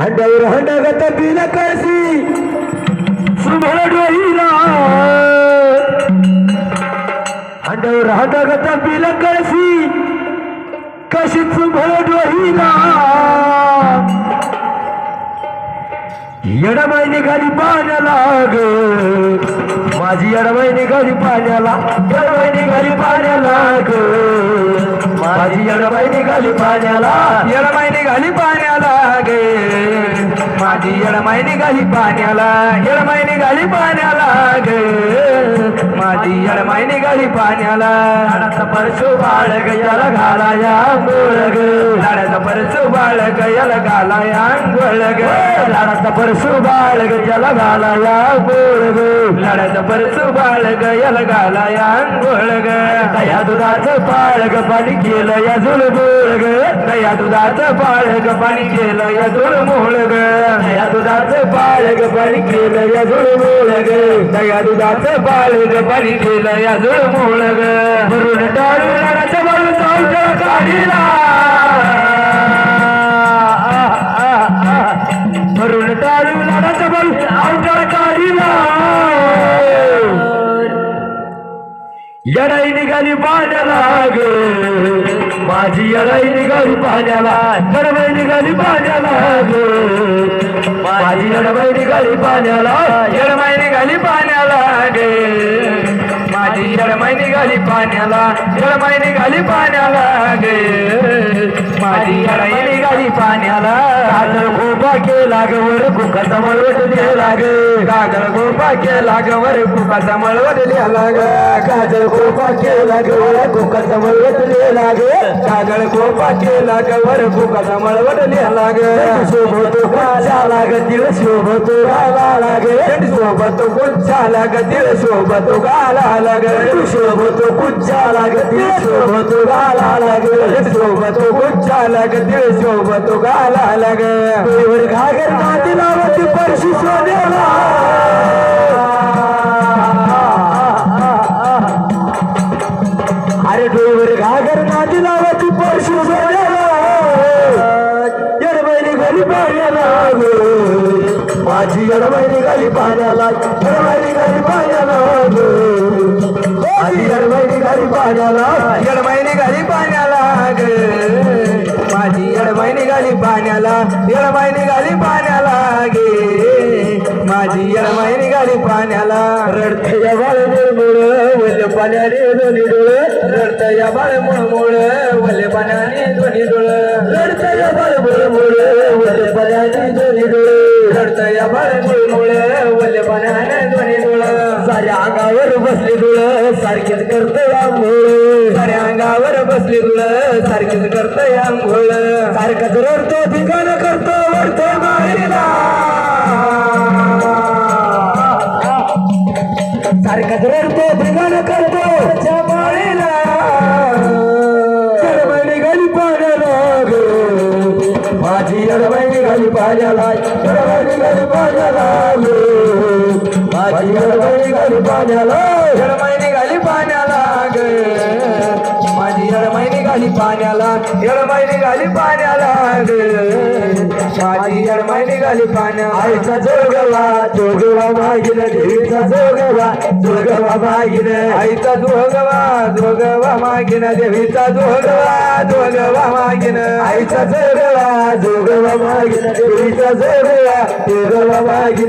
हंड्यावर हंडागत bill कळसी सुभळ डोईला हंड्यावर हंडागत bill कळसी कशी सुभळ डोईला येडमाई निघाली पाण्याला ग माझी येडमाई निघाली पाण्याला. येडमाई निघाली पाण्याला ग माझी येडमाई निघाली पाण्याला. येडमाई निघाली पाण्याला. माझी येडमाई निघाली पाण्याला येडमाई निघाली पाण्याला ग. माझी येडमाई निघाली पाण्याला लाडाचा परशु बाळ गयाला घालाया आंघोळ ग लाडाचा परशु बाळ गयाला घालाया आंघोळ ग लाडाचा परशु बाळ गयाला घालाया आंघोळ ग लाडाचा परशु बाळ गयाला घालाया आंघोळ ग दया दुधाचं पाळ ग पाणी केलं या जुळबोळ ग दया दुधाचं पाळ ग पाणी केलं या जुळमोळ ग दया दुधाचं पाळ ग पाणी केलं या जुळमोळ ग दया दुधाचं पाळ ग पाणी केलं या जुळमोळ ग भरून टाळू लाडाच्या बाळू चावच्या काढीला. भरून टाळू लाडाच्या बाळू चावच्या काढीला. येडाई निघाली पाण्याला ग माझी येडाई निघाली पाण्याला येडबाई निघाली पाण्याला ग माझी येडबाई निघाली पाण्याला निघाली पाण्याला गे माझी शरमाई निघाली पाण्याला शरमाई निघाली पाण्याला गे माझी शरमाई निघाली पाण्याला काजळ गोपा केला ग वर कुकाचा मळवट लिहायला गे. काजळ गोपा केला ग वर कुकाचा मळवट दिला ग. काजळ गोपा केला ग वर कुकाचा मळवट दिला गे. काजळ गोपा केला ग वर कुकाचा मळवट दिला ग. शोभतो कुंचाला शोभतो गाला ग शोभतो कुंचाला ग तिळ शोभतो गाला ग शोभतो कुंचाला ग तिळ शोभतो गाला ग शोभतो कुंचाला ग तिळ शोभतो गाला ग वर घागर नाती लावती परशी अरे डोईवर घागर माझी येडबाईने घरी पाण्याला येडबाईने घरी पाण्याला माझी येडबाईने घरी पाण्याला येडबाईने घरी पाण्याला माझी येडबाई निघाली पाण्याला येडबाई निघाली पाण्याला गे माझी येडबाई निघाली पाण्याला. रडत या बाळ मुळ वल्य पाण्याने दोन्ही डोळ. रडत या बाळ मुळ वल्य पाण्याने दोन्ही डोळ. रडत या बाळ मुळ वल्य पाण्याने दोन्ही डोळ. रडत या बाळ मुळ वल्य पाण्याने दोन्ही डोळ साऱ्या अंगावर बसली डोळ सारखीच करतोय आंघोळ साऱ्या अंगावर बसली डोळ सारखीच करतोय आंघोळ सारखंच रडतो ठिकाण करतो वरतो माईला सारखंच रडतो ठिकाण करतो वरच्या माईला येडबाई निघाली पाण्याला ग. माझी येडबाई निघाली पाण्याला पाण्याला ग माझी येडबाई निघाली पाण्याला निघाली पाण्याला येडबाई निघाली पाण्याला. ग माझी येडबाई निघाली पाण्या आईचा जोगवा जोगवा मागिन देवीचा जोगवा जोगवा मागिन आईचा जोगवा जोगवा मागिन देवीचा जोगवा जोगवा मागिन आईचा जोगवा जोगवा मागिन देवीचा जोगवा जोगवा मागिन